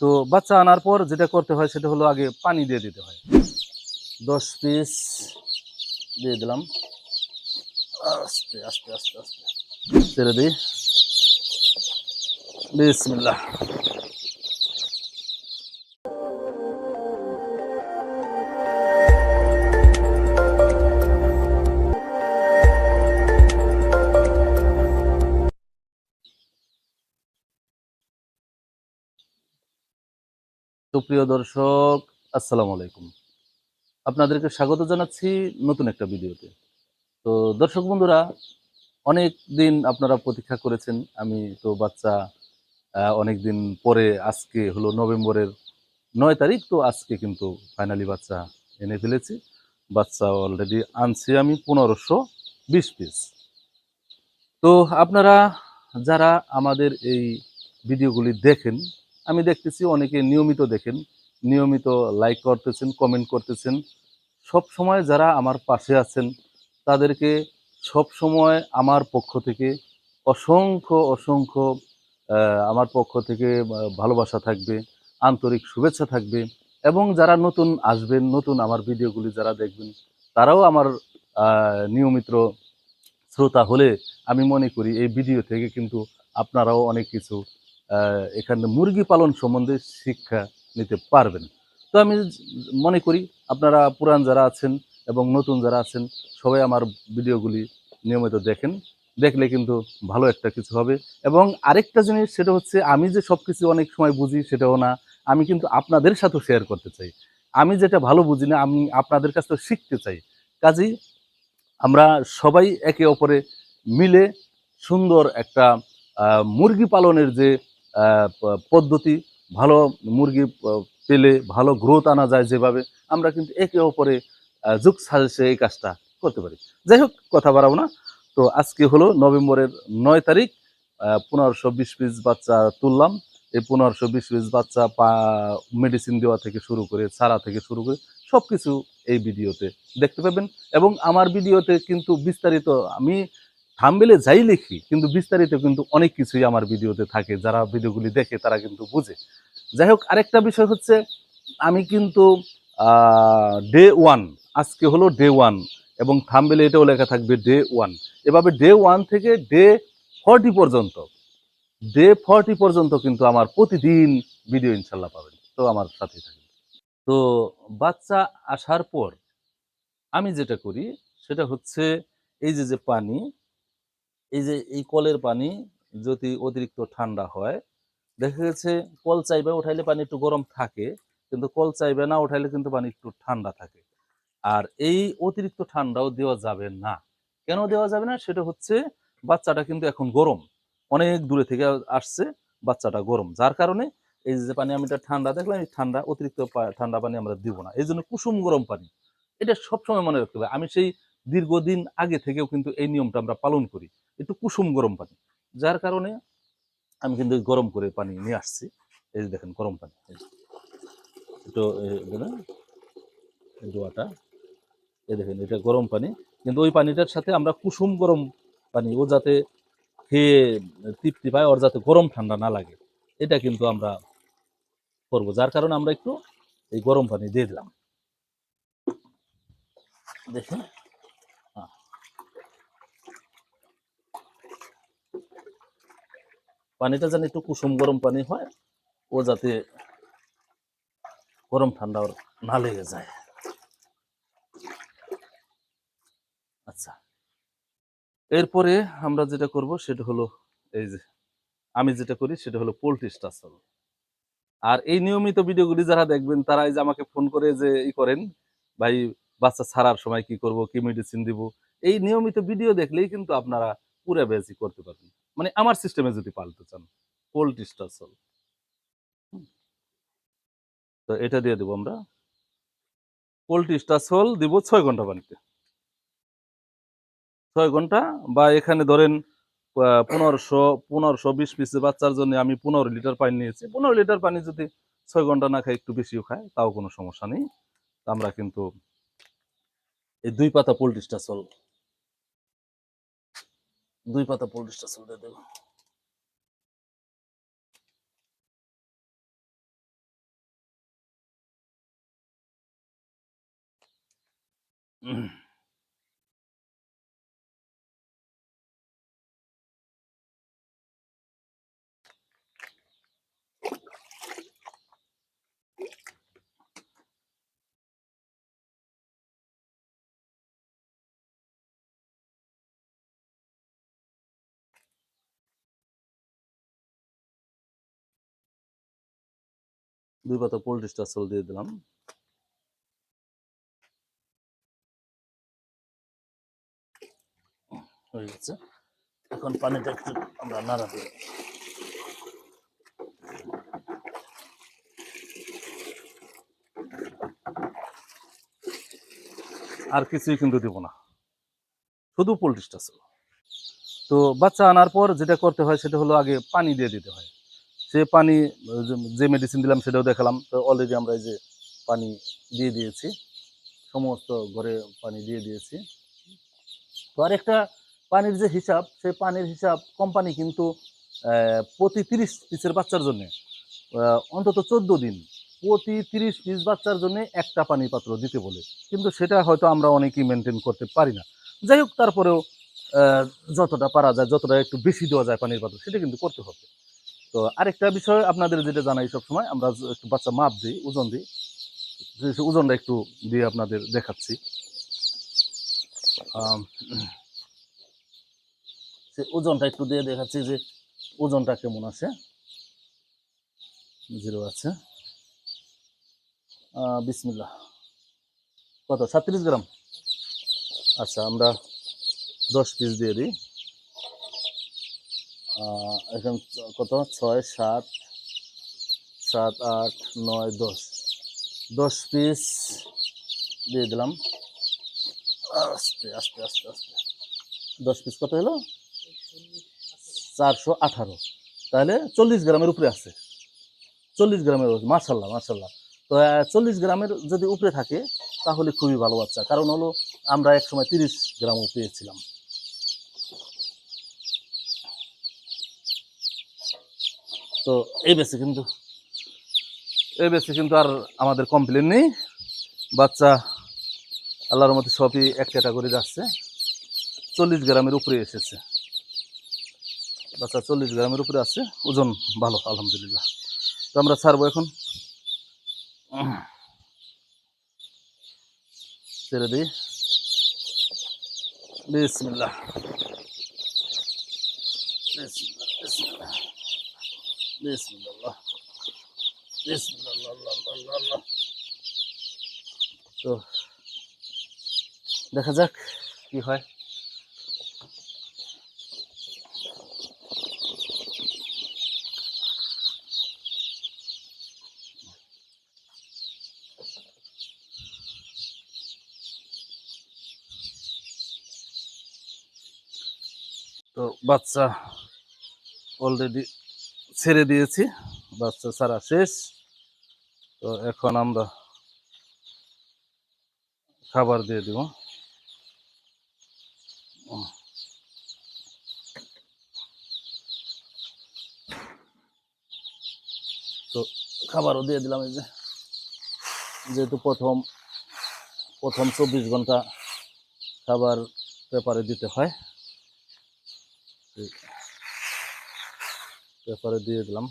তো বাচ্চা আনার পর যেটা করতে হয় সেটা হলো আগে পানি দিয়ে দিতে হয়। দশ পিস দিয়ে দিলাম। আস্তে আস্তে আস্তে আস্তে। ছেড়ে দিই। সুপ্রিয় দর্শক, আসসালামু আলাইকুম। আপনাদেরকে স্বাগত জানাচ্ছি নতুন একটা ভিডিওতে। তো দর্শক বন্ধুরা, অনেক দিন আপনারা প্রতীক্ষা করেছেন, আমি তো বাচ্চা অনেক দিন পরে আজকে হলো নভেম্বরের নয় তারিখ, তো আজকে কিন্তু ফাইনালি বাচ্চা এনে ফেলেছি। বাচ্চা অলরেডি আনছি আমি পনেরোশো বিশ পিস তো আপনারা, যারা আমাদের এই ভিডিওগুলি দেখেন আমি দেখতেছি অনেকে নিয়মিত দেখেন, নিয়মিত লাইক করতেছেন কমেন্ট করতেছেন। সব সময় যারা আমার পাশে আছেন, তাদেরকে সব সময় আমার পক্ষ থেকে অসংখ্য অসংখ্য আমার পক্ষ থেকে ভালোবাসা থাকবে, আন্তরিক শুভেচ্ছা থাকবে এবং যারা নতুন আসবেন, নতুন আমার ভিডিওগুলি যারা দেখবেন, তারাও আমার নিয়মিত শ্রোতা হলে আমি মনে করি এই ভিডিও থেকে কিন্তু আপনারাও অনেক কিছু এখানে মুরগি পালন সম্বন্ধে শিক্ষা নিতে পারবেন। তো আমি মনে করি আপনারা পুরান যারা আছেন এবং নতুন যারা আছেন, সবাই আমার ভিডিওগুলি নিয়মিত দেখেন। দেখলে কিন্তু ভালো একটা কিছু হবে। এবং আরেকটা জিনিস, সেটা হচ্ছে আমি যে সব কিছু অনেক সময় বুঝি, সেটাও না। আমি কিন্তু আপনাদের সাথেও শেয়ার করতে চাই। আমি যেটা ভালো বুঝি না, আমি আপনাদের কাছ থেকে শিখতে চাই। কাজেই আমরা সবাই একে অপরে মিলে সুন্দর একটা মুরগি পালনের যে পদ্ধতি, ভালো মুরগি পেলে ভালো গ্রোথ আনা যায় যেভাবে, আমরা কিন্তু একে অপরে যুগ সাজেশে এই কাজটা করতে পারি। যাই হোক, কথা বাড়াবো না। তো আজকে হলো নভেম্বরের নয় তারিখ পনেরোশো বিশ পিস বাচ্চা তুললাম। এই পনেরোশো বিশ পিস বাচ্চা পা মেডিসিন দেওয়া থেকে শুরু করে ছাড়া থেকে শুরু করে সব কিছু এই ভিডিওতে দেখতে পাবেন। এবং আমার ভিডিওতে কিন্তু বিস্তারিত আমি থাম্বেলে যাই লিখি, কিন্তু বিস্তারিত কিন্তু অনেক কিছুই আমার ভিডিওতে থাকে, যারা ভিডিওগুলি দেখে তারা কিন্তু বুঝে। যাই হোক, আরেকটা বিষয় হচ্ছে, আমি কিন্তু ডে ওয়ান আজকে হলো ডে ওয়ান এবং থাম্বেলে এটাও লেখা থাকবে ডে ওয়ান এভাবে ডে ওয়ান থেকে ডে ফর্টি পর্যন্ত ডে ফর্টি পর্যন্ত কিন্তু আমার প্রতিদিন ভিডিও ইনশাল্লাহ পাবেন। তো আমার সাথে থাকবে তো বাচ্চা আসার পর, আমি যেটা করি, সেটা হচ্ছে, এই যে যে পানি এই যে এই কলের পানি যদি অতিরিক্ত ঠান্ডা হয়, দেখা গেছে কল চাইবে উঠাইলে পানি একটু গরম থাকে, কিন্তু কল চাইবে না উঠাইলে কিন্তু পানি একটু ঠান্ডা থাকে। আর এই অতিরিক্ত ঠান্ডাও দেওয়া যাবে না। কেন দেওয়া যাবে না? সেটা হচ্ছে বাচ্চাটা কিন্তু এখন গরম। অনেক দূরে থেকে আসছে, বাচ্চাটা গরম। যার কারণে এই যে পানি আমি এটা ঠান্ডা দেখলাম, এই ঠান্ডা অতিরিক্ত ঠান্ডা পানি আমরা দিব না। এই জন্য কুসুম গরম পানি। এটা সবসময় মনে রাখতে হবে। আমি সেই দীর্ঘদিন আগে থেকেও কিন্তু এই নিয়মটা আমরা পালন করি। একটু কুসুম গরম পানি। যার কারণে আমি কিন্তু গরম করে পানি নিয়ে আসছি। এই যে দেখেন গরম পানি। একটু এ, দোয়াটা এই দেখেন এটা গরম পানি। কিন্তু ওই পানিটার সাথে আমরা কুসুম গরম পানি ও যাতে খেয়ে তৃপ্তি পায় ওর যাতে গরম ঠান্ডা না লাগে এটা কিন্তু আমরা করব। যার কারণে আমরা একটু এই গরম পানি দিয়ে দিলাম। দেখুন। পানিটা যেন একটু কুসুম গরম পানি হয়, ও যাতে গরম ঠান্ডা ওর না লেগে যায়। আচ্ছা। এরপরে আমরা যেটা করব সেটা হলো এই যে, আমি যেটা করি সেটা হলো পোলট্রি স্টাসল আর এই নিয়মিত ভিডিওগুলি যারা দেখবেন তারা এই যে আমাকে ফোন করে যে ই করেন, ভাই, বাচ্চা ছাড়ার সময় কি করব, কি মেডিসিন দিব? এই নিয়মিত ভিডিও দেখলেই কিন্তু আপনারা পুরো বেজি করতে পারবেন। মানে আমার সিস্টেমে যদি পাল্টে চান পোলট্রি স্টাসল তো এটা দিয়ে দেবো আমরা। পোলট্রি স্টাসল দিব ছয় ঘণ্টা পানিতে। ছয় ঘণ্টা বা এখানে ধরেন পনেরোশো পনেরোশো বিশ পিসে বাচ্চার জন্য আমি পনেরো লিটার পানি নিয়েছি। পনেরো লিটার পানি যদি ছয় ঘণ্টা না খাই একটু বেশিও খায়, তাও কোনো সমস্যা নেই। আমরা কিন্তু এই দুই পাতা পোলট্রি স্টাসল দুই পাতা পোল্ট স্টেশন দিয়ে দেবো Mm-hmm. দুই পাতা পোল্ট্রি স্টাসল দিয়ে দিলাম। এখন পানিটা একটু আমরা নাড়া দিই আর কিছুই কিন্তু দিব না। শুধু পোল্ট্রি স্টাসল তো বাচ্চা আনার পর যেটা করতে হয় সেটা হলো আগে পানি দিয়ে দিতে হয়। সে পানি, যে- মেডিসিন দিলাম সেটাও দেখালাম। তো অলরেডি আমরা এই যে পানি দিয়ে দিয়েছি, সমস্ত ঘরে পানি দিয়ে দিয়েছি। তো আরেকটা পানির যে হিসাব, সেই পানির হিসাব কোম্পানি কিন্তু প্রতি তিরিশ পিসের বাচ্চার জন্য অন্তত চোদ্দ দিন প্রতি তিরিশ পিস বাচ্চার জন্য একটা পানি পাত্র দিতে বলে। কিন্তু সেটা হয়তো আমরা অনেকেই মেনটেন করতে পারি না। যাই হোক, তারপরেও যতটা পারা যায়, যতটা একটু বেশি দেওয়া যায় পানির পাত্র, সেটা কিন্তু করতে হবে। তো আরেকটা বিষয় আপনাদের যেটা জানাই সব সময় আমরা একটু বাচ্চা মাপ দিই ওজন দিই ওজনটা একটু দিয়ে আপনাদের দেখাচ্ছি। সে ওজনটা একটু দিয়ে দেখাচ্ছি যে ওজনটা কেমন আছে। জিরো আছে। আহ, বিসমিল্লাহ। কত? সাতত্রিশ গ্রাম? আচ্ছা আমরা দশ পিস দিয়ে দিই। এখন কত? ছয়, সাত সাত, আট, নয়, দশ। দশ পিস দিয়ে দিলাম। আস্তে আস্তে আস্তে আস্তে। দশ পিস কত হলো? চারশো আঠারো। তাহলে চল্লিশ গ্রামের উপরে আছে। চল্লিশ গ্রামের মার্শাল্লাহ মার্শাল্লাহ তো চল্লিশ গ্রামের যদি উপরে থাকে, তাহলে খুবই ভালো বাচ্চা। কারণ হলো আমরা এক সময় তিরিশ গ্রামও পেয়েছিলাম। তো এই বেশি কিন্তু, এই বেশি কিন্তু আর আমাদের কমপ্লেন নেই। বাচ্চা আল্লাহর মধ্যে সবই এক ক্যাটাগরি যাচ্ছে চল্লিশ গ্রামের উপরে এসেছে। বাচ্চা চল্লিশ গ্রামের উপরে আছে, ওজন ভালো, আলহামদুলিল্লাহ। তো আমরা ছাড়বো এখন। ছেড়ে দিই। বিসমিল্লাহ বিসমিল্লাহ। বিসমিল্লাহ বিসমিল্লাহ। তো দেখা যাক কি হয় তো বাচ্চা অলরেডি ছেড়ে দিয়েছি। বাচ্চা ছাড়া শেষ। তো এখন আমরা খাবার দিয়ে দিব। তো খাবারও দিয়ে দিলাম এই যে। যেহেতু প্রথম প্রথম চব্বিশ ঘণ্টা খাবার পেপারে দিতে হয়। পেপারে দিয়ে দিলাম।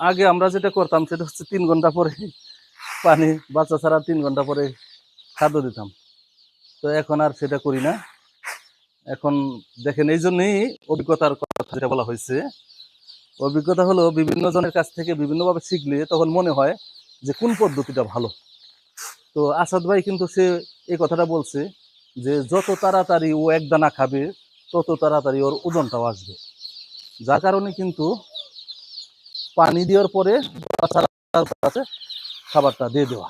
আগে আমরা যেটা করতাম সেটা হচ্ছে তিন ঘণ্টা পরে পানি বাচ্চা ছাড়া তিন ঘণ্টা পরে খাদ্য দিতাম। তো এখন আর সেটা করি না। এখন দেখেন এই জন্যই অভিজ্ঞতার কথা যেটা বলা হয়েছে। অভিজ্ঞতা হলো বিভিন্ন জনের কাছ থেকে বিভিন্নভাবে শিখলে তখন মনে হয় যে কোন পদ্ধতিটা ভালো। তো আসাদ ভাই কিন্তু সে এই কথাটা বলছে যে যত তাড়াতাড়ি ও এক দানা খাবে, তত তাড়াতাড়ি ওর ওজনটাও আসবে। যার কারণে কিন্তু পানি দেওয়ার পরে কাছে খাবারটা দিয়ে দেওয়া।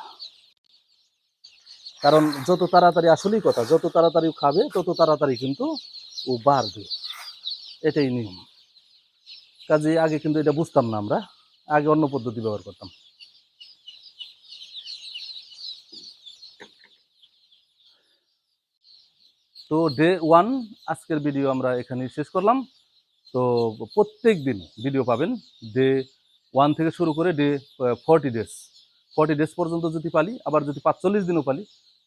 কারণ যত তাড়াতাড়ি, আসলেই কথা, যত তাড়াতাড়ি খাবে, তত তাড়াতাড়ি কিন্তু ও বাড়বে। এটাই নিয়ম। কাজে আগে কিন্তু এটা বুঝতাম না আমরা, আগে অন্য পদ্ধতি ব্যবহার করতাম। তো ডে ওয়ান আজকের ভিডিও আমরা এখানে শেষ করলাম। তো প্রত্যেক দিন ভিডিও পাবেন ডে ওয়ান থেকে শুরু করে day forty days forty days পর্যন্ত যদি পালি, আবার যদি পাঁচচল্লিশ দিনও পালি,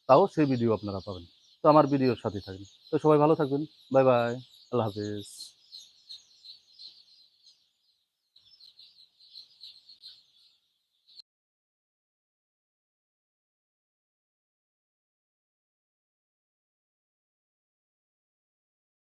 তাও সেই ভিডিও আপনারা পাবেন। তো আমার ভিডিওর সাথে থাকবেন। তো সবাই ভালো থাকবেন। বাই বাই আল্লাহ হাফিজ।